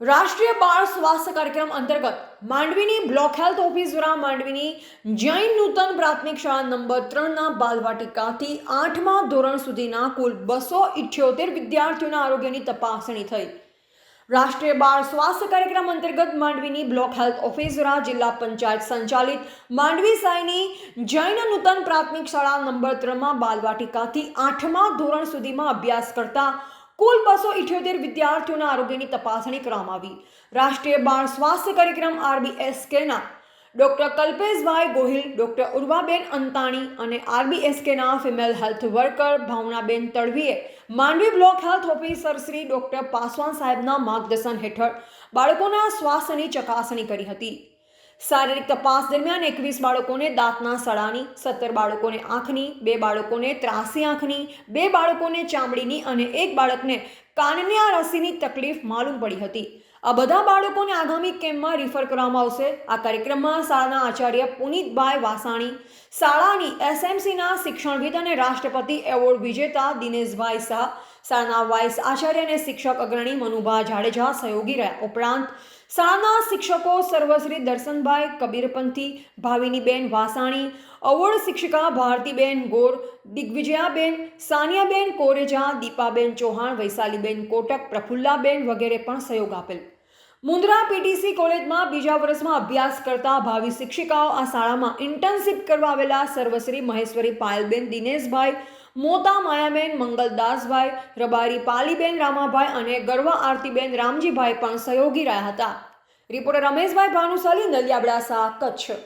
રાષ્ટ્રીય બાળ સ્વાસ્થ્ય કાર્યક્રમ અંતર્ગત માંડવીની બ્લોક હેલ્થ ઓફિસ દ્વારા માંડવીની જૈન નૂતન પ્રાથમિક શાળા નંબર ત્રણના બાલવાટિકાથી આઠમા ધોરણ સુધીના કુલ બસો ઇઠ્યોતેર વિદ્યાર્થીઓના આરોગ્યની તપાસણી થઈ. રાષ્ટ્રીય બાળ સ્વાસ્થ્ય કાર્યક્રમ અંતર્ગત માંડવીની બ્લોક હેલ્થ ઓફિસ દ્વારા જિલ્લા પંચાયત સંચાલિત માંડવી સાયની જૈન નૂતન પ્રાથમિક શાળા નંબર ત્રણમાં બાલવાટિકાથી આઠમા ધોરણ સુધીમાં અભ્યાસ કરતા કુલ બસો ઇઠ્યોતેર વિદ્યાર્થીઓના આરોગ્યની તપાસણી કરવામાં આવી. રાષ્ટ્રીય બાળ સ્વાસ્થ્ય કાર્યક્રમ આરબીએસકેના ડોક્ટર કલ્પેશભાઈ ગોહિલ, ડોક્ટર ઉર્વાબેન અંતાણી અને આરબીએસકેના female health worker Bhavnaben તડવીએ Mandvi block health officer Shri doctor Paswan સાહેબના માર્ગદર્શન હેઠળ બાળકોના સ્વાસ્થ્યની ચકાસણી કરી હતી. શારીરિક તપાસ દરમિયાન એકવીસ બાળકોને દાંતના સડાની સત્તર બાળકોને આંખની, બે બાળકોને ત્રાસી આંખની, બે બાળકોને ચામડીની અને એક બાળકને કાનની આ રસીની તકલીફ માલુમ પડી હતી. આ બધા બાળકોને આગામી કેમ્પમાં રિફર કરવામાં આવશે. આ કાર્યક્રમમાં શાળાના આચાર્ય પુનિતભાઈ વાસાણી, શાળાની એસએમસીના શિક્ષણવિદ અને રાષ્ટ્રપતિ એવોર્ડ વિજેતા દિનેશભાઈ શાહ શાળાના વાઇસ આચાર્ય અને શિક્ષક અગ્રણી મનુભા જાડેજા સહયોગી રહ્યા. ઉપરાંત, શાળાના શિક્ષકો સર્વશ્રી દર્શનભાઈ કબીરપંથી, ભાવિનીબેન વાસાણી, અવોર્ડ શિક્ષિકા ભારતીબેન ગોર, દિગ્વિજયાબેન, સાનિયાબેન કોરેજા, દીપાબેન ચૌહાણ, વૈશાલીબેન કોટક, પ્રફુલ્લાબેન વગેરે પણ સહયોગ આપેલ. મુન્દ્રા પીટીસી કોલેજમાં બીજા વર્ષમાં અભ્યાસ કરતા ભાવિ શિક્ષિકાઓ આ શાળામાં ઇન્ટર્નશીપ કરવા આવેલા સર્વશ્રી મહેશ્વરી પાયલબેન દિનેશભાઈ મોતા માયાબેન મંગલદાસભાઈ, રબારી પાલીબેન રામાભાઈ અને ગરવા આરતીબેન રામજીભાઈ પણ સહયોગી રહ્યા હતા. રિપોર્ટર રમેશભાઈ ભાનુશાલી નલિયાબડાસા કચ્છ.